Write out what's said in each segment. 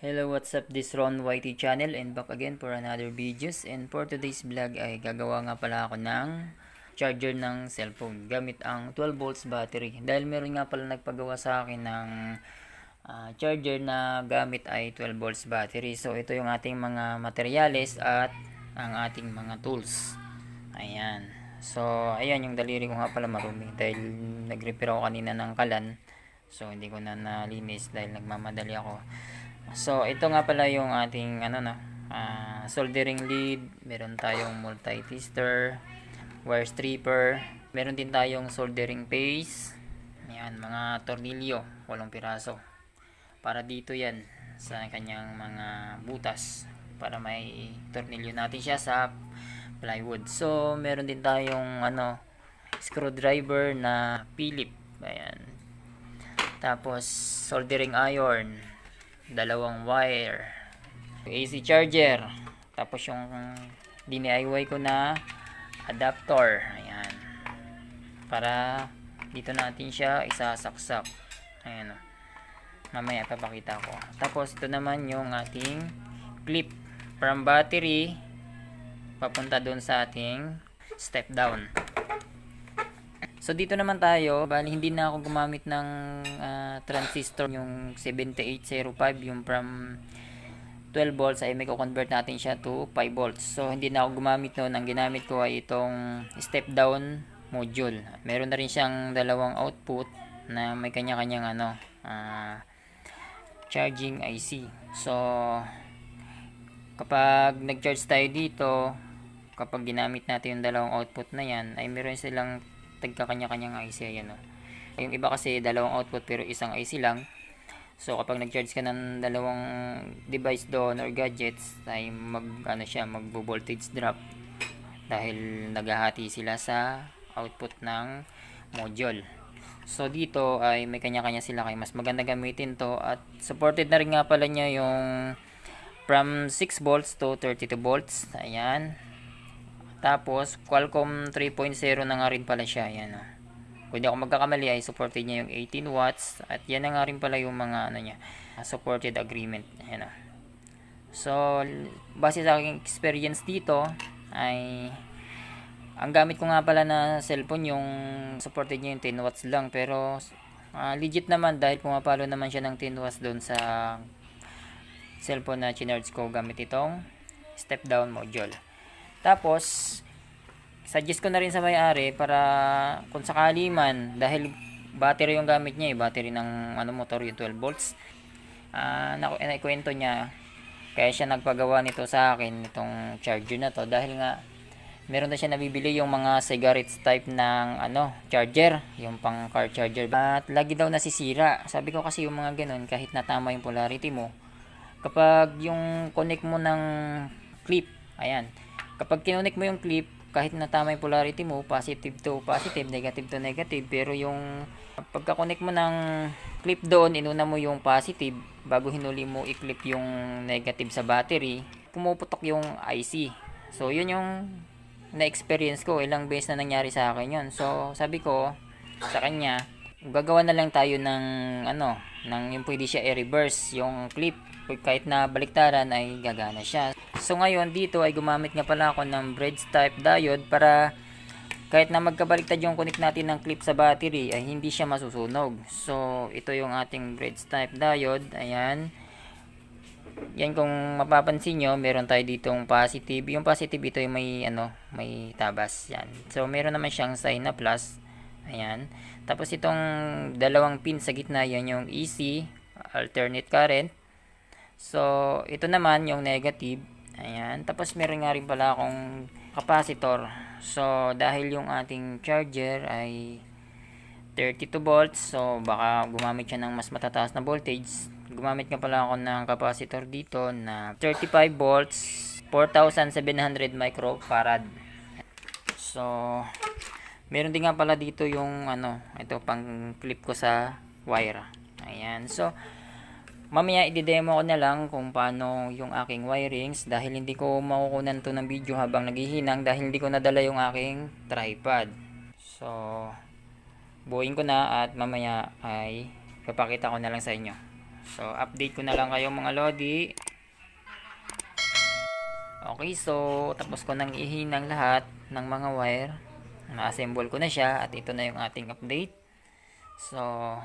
Hello, what's up? This Ron YT channel and back again for another videos. And for today's vlog ay gagawa nga pala ako ng charger ng cellphone. Gamit ang 12 volts battery. Dahil meron nga pala nagpagawa sa akin ng ah, charger na gamit ay 12 volts battery. So ito yung ating mga materyales at ang ating mga tools. Ayan. So ayan yung daliri ko nga pala marumi. Dahil nag-repair ako kanina ng kalan. So hindi ko na nalinis dahil nagmamadali ako So, ito nga pala yung ating ano na, ah, soldering lead, meron tayong multi-tester, wire stripper, meron din tayong soldering paste. Yan, mga tornilyo, walong piraso. Para dito 'yan sa kanyang mga butas para may tornilyo natin siya sa plywood. So, meron din tayong ano screwdriver na Philip. Ayan. Tapos soldering iron, dalawang wire, AC charger, tapos yung DIY ko na adapter. Ayan. Para dito natin siya isasaksak. Ayan. oh. Mamaya papakita ko. Tapos ito naman yung ating clip from battery papunta doon sa ating step down. So dito naman tayo, bali hindi na ako gumamit ng ah, transistor yung 7805 yung from 12 volts ay convert natin siya to 5 volts. So hindi na ako gumamit noon, ang ginamit ko ay itong step down module. Meron na rin siyang dalawang output na may kanya-kanyang ano ah, charging IC. So kapag nag-charge tayo dito, kapag ginamit natin yung dalawang output na yan, ay meron silang tagka kanya-kanyang IC ayan o. Yung iba kasi dalawang output pero isang IC lang. So kapag nag-charge ka ng dalawang device doon or gadgets ay mag ano siya magbo-voltage drop dahil naghahati sila sa output ng module. So dito ay may kanya-kanya sila kaya mas maganda gamitin to at supported na rin nga pala niya yung from 6 volts to 32 volts. Ayan. Tapos, Qualcomm 3.0 na nga rin pala siya. Yan, oh. Kung di ako magkakamali ay supported niya yung 18 watts. At yan na nga rin pala yung mga ano niya, ah, supported agreement. Yan, oh. So, base sa aking experience dito, ay ang gamit ko nga pala na cellphone yung supported niya yung 10 watts lang. Pero, ah, legit naman dahil pumapalo naman siya ng 10 watts doon sa cellphone na chinarge ko gamit itong step down module. Tapos, suggest ko na rin sa may-ari para kung sakali man, dahil battery yung gamit niya, eh, battery ng ano motor yung 12 volts. Ah, uh, naikwento niya kaya siya nagpagawa nito sa akin itong charger na to dahil nga meron na siya nabibili yung mga cigarettes type ng ano charger yung pang car charger at lagi daw nasisira sabi ko kasi yung mga ganun kahit natama yung polarity mo kapag yung connect mo ng clip ayan kapag kinonek mo yung clip, kahit na tama yung polarity mo, positive to positive, negative to negative, pero yung pagka-connect mo ng clip doon, inuna mo yung positive, bago hinuli mo i-clip yung negative sa battery, pumuputok yung IC. So, yun yung na-experience ko, ilang beses na nangyari sa akin yun. So, sabi ko sa kanya, gagawa na lang tayo ng ano, ng yung pwede siya i-reverse yung clip kahit na baliktaran ay gagana siya. So ngayon dito ay gumamit nga pala ako ng bridge type diode para kahit na magkabaliktad yung connect natin ng clip sa battery ay hindi siya masusunog. So ito yung ating bridge type diode. Ayan. Yan kung mapapansin nyo, meron tayo ditong positive. Yung positive ito yung may ano, may tabas. Yan. So meron naman siyang sign na plus. Ayan. Tapos itong dalawang pin sa gitna, yan yung EC, alternate current. So, ito naman yung negative. Ayan. Tapos, meron nga rin pala akong capacitor. So, dahil yung ating charger ay 32 volts, so baka gumamit siya ng mas matataas na voltage. Gumamit nga pala ako ng capacitor dito na 35 volts, 4,700 microfarad. So, meron din nga pala dito yung ano, ito pang clip ko sa wire. Ayan. So, Mamaya i-demo ko na lang kung paano yung aking wirings dahil hindi ko makukunan to ng video habang naghihinang dahil hindi ko nadala yung aking tripod. So, buuin ko na at mamaya ay papakita ko na lang sa inyo. So, update ko na lang kayo mga lodi. Okay, so tapos ko nang ihinang lahat ng mga wire. Na-assemble ko na siya at ito na yung ating update. So,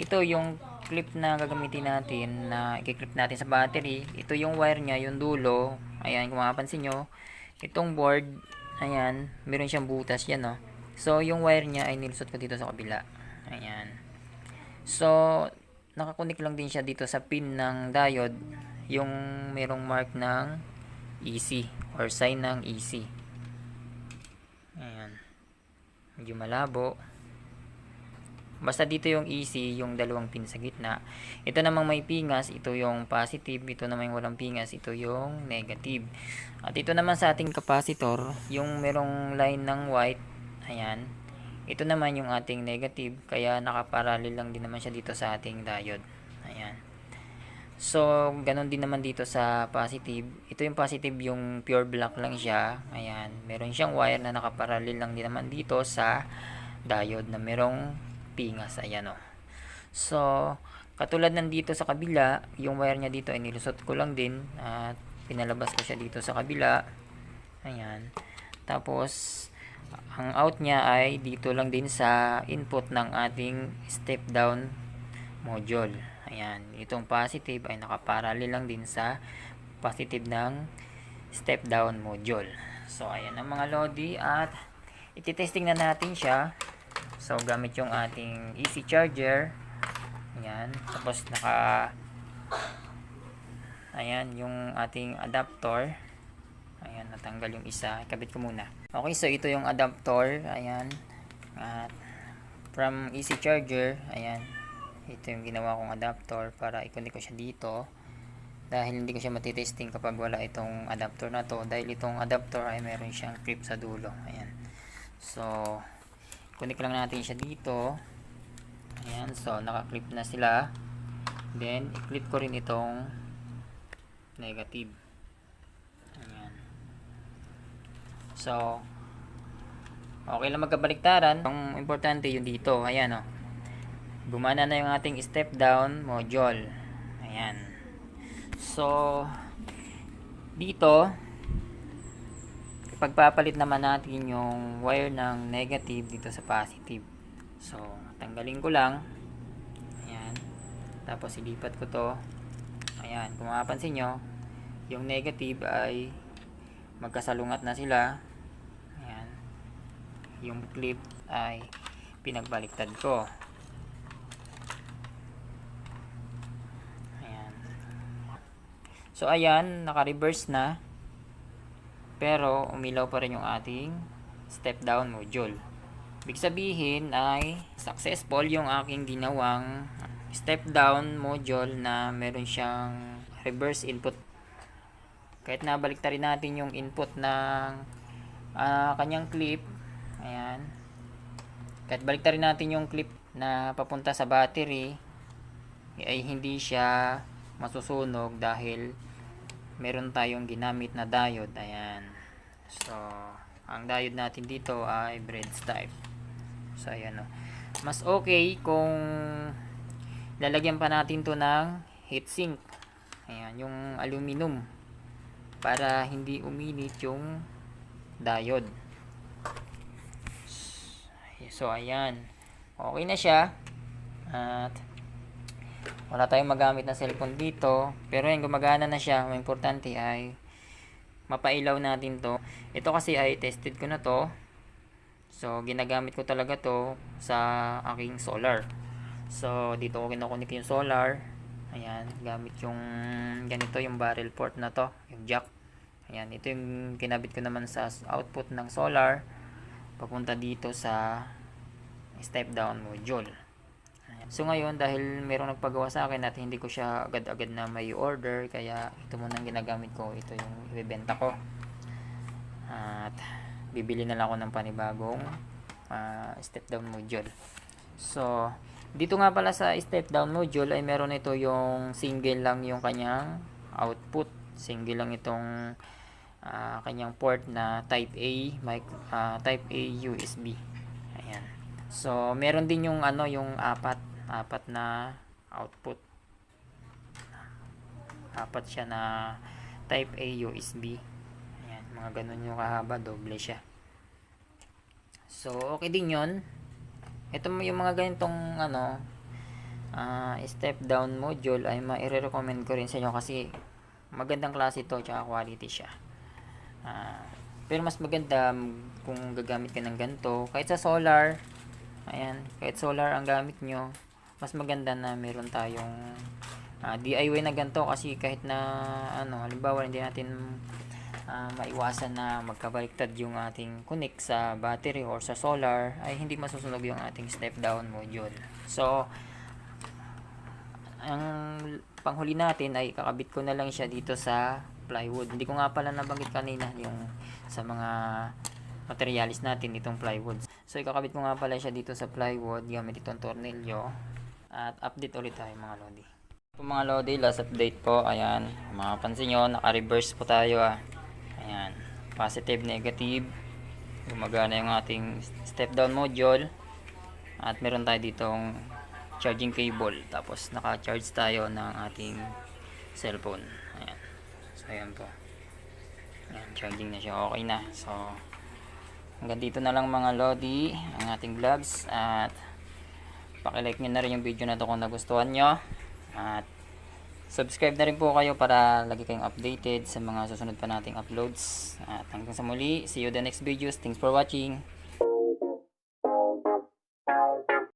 ito yung clip na gagamitin natin na i-clip natin sa battery. Ito yung wire niya, yung dulo. Ayan, kung mapapansin nyo. Itong board, ayan, meron siyang butas yan, no. So, yung wire niya ay nilusot ko dito sa kabila. Ayan. So, nakakunik lang din siya dito sa pin ng diode. Yung merong mark ng EC or sign ng EC. Ayan. Medyo malabo. Basta dito yung EC, yung dalawang pin sa gitna. Ito namang may pingas, ito yung positive. Ito naman yung walang pingas, ito yung negative. At ito naman sa ating capacitor, yung merong line ng white. Ayan. Ito naman yung ating negative, kaya nakaparallel lang din naman siya dito sa ating diode. Ayan. So, ganun din naman dito sa positive. Ito yung positive, yung pure black lang siya. Ayan. Meron siyang wire na nakaparallel lang din naman dito sa diode na merong pingas. Ayan o. So, katulad nandito sa kabila, yung wire niya dito ay nilusot ko lang din at pinalabas ko siya dito sa kabila. Ayan. Tapos, ang out niya ay dito lang din sa input ng ating step down module. Ayan, itong positive ay nakaparallel lang din sa positive ng step down module. So, ayan ang mga lodi at ititesting na natin siya. So, gamit yung ating easy charger. Ayan, tapos naka ayan yung ating adapter. Ayan, natanggal yung isa. Ikabit ko muna. Okay, so ito yung adapter. Ayan. At from easy charger, ayan. Ito yung ginawa kong adapter para i-connect ko siya dito. Dahil hindi ko siya matitesting kapag wala itong adapter na to. Dahil itong adapter ay meron siyang clip sa dulo. Ayan. So, connect lang natin siya dito. Ayan. So, naka-clip na sila. Then, i-clip ko rin itong negative. Ayan. So, okay lang magkabaliktaran. Ang importante yung dito. Ayan o. Oh. Gumana na yung ating step down module. Ayan. So, dito, pagpapalit naman natin yung wire ng negative dito sa positive. So, tanggalin ko lang. Ayan. Tapos, ilipat ko to. Ayan. Kung mapapansin nyo, yung negative ay magkasalungat na sila. Ayan. Yung clip ay pinagbaliktad ko. Ayan. So, ayan. Naka-reverse na. Pero, umilaw pa rin yung ating step down module. Ibig sabihin ay successful yung aking ginawang step down module na meron siyang reverse input kahit nabalik rin natin yung input ng uh, kanyang clip ayan kahit balik rin natin yung clip na papunta sa battery ay hindi siya masusunog dahil meron tayong ginamit na diode ayan so ang diode natin dito ay breads type so ayan o mas okay kung lalagyan pa natin to ng heatsink ayan yung aluminum para hindi uminit yung diode. So, ayan. Okay na siya. At, wala tayong magamit na cellphone dito. Pero yan, gumagana na siya. Ang importante ay, mapailaw natin to. Ito kasi ay tested ko na to. So, ginagamit ko talaga to sa aking solar. So, dito ko kinukunik yung solar. Ayan, gamit yung ganito yung barrel port na to, yung jack. Ayan, ito yung kinabit ko naman sa output ng solar papunta dito sa step down module. So ngayon, dahil merong nagpagawa sa akin at hindi ko siya agad-agad na may order, kaya ito muna ang ginagamit ko. Ito yung ibibenta ko. At bibili na lang ako ng panibagong uh, step down module. So, dito nga pala sa step down module ay meron ito yung single lang yung kanyang output. Single lang itong uh, kanyang port na type A, mic, uh, type A USB. Ayan. So, meron din yung ano, yung apat, apat na output. apat siya na type A USB ayan mga ganun yung kahaba doble siya. So okay din yon ito yung mga ganitong ano ah, step down module ay ma-recommend ko rin sa inyo kasi magandang klase ito tsaka quality siya. Ah, pero mas maganda kung gagamit ka ng ganito. Kahit sa solar ayan kahit solar ang gamit nyo mas maganda na meron tayong ah, DIY na ganito kasi kahit na ano halimbawa hindi natin ah, maiwasan na magkabaliktad yung ating connect sa battery or sa solar ay hindi masusunog yung ating step down module so ang panghuli natin ay kakabit ko na lang siya dito sa plywood. Hindi ko nga pala nabanggit kanina yung sa mga materialis natin itong plywood. So ikakabit ko nga pala siya dito sa plywood gamit itong tornilyo at update ulit tayo mga lodi. Po mga lodi, last update po. Ayan, mapapansin nyo, naka-reverse po tayo ah. Ayan, positive, negative. Gumagana yung ating step down module. At meron tayo ditong charging cable. Tapos naka-charge tayo ng ating cellphone. Ayan. So, ayan po. Ayan, charging na siya. Okay na. So, hanggang dito na lang mga Lodi, ang ating vlogs. At, pakilike nyo na rin yung video na to kung nagustuhan nyo. At, subscribe na rin po kayo para lagi kayong updated sa mga susunod pa nating uploads. At hanggang sa muli, see you the next videos. Thanks for watching.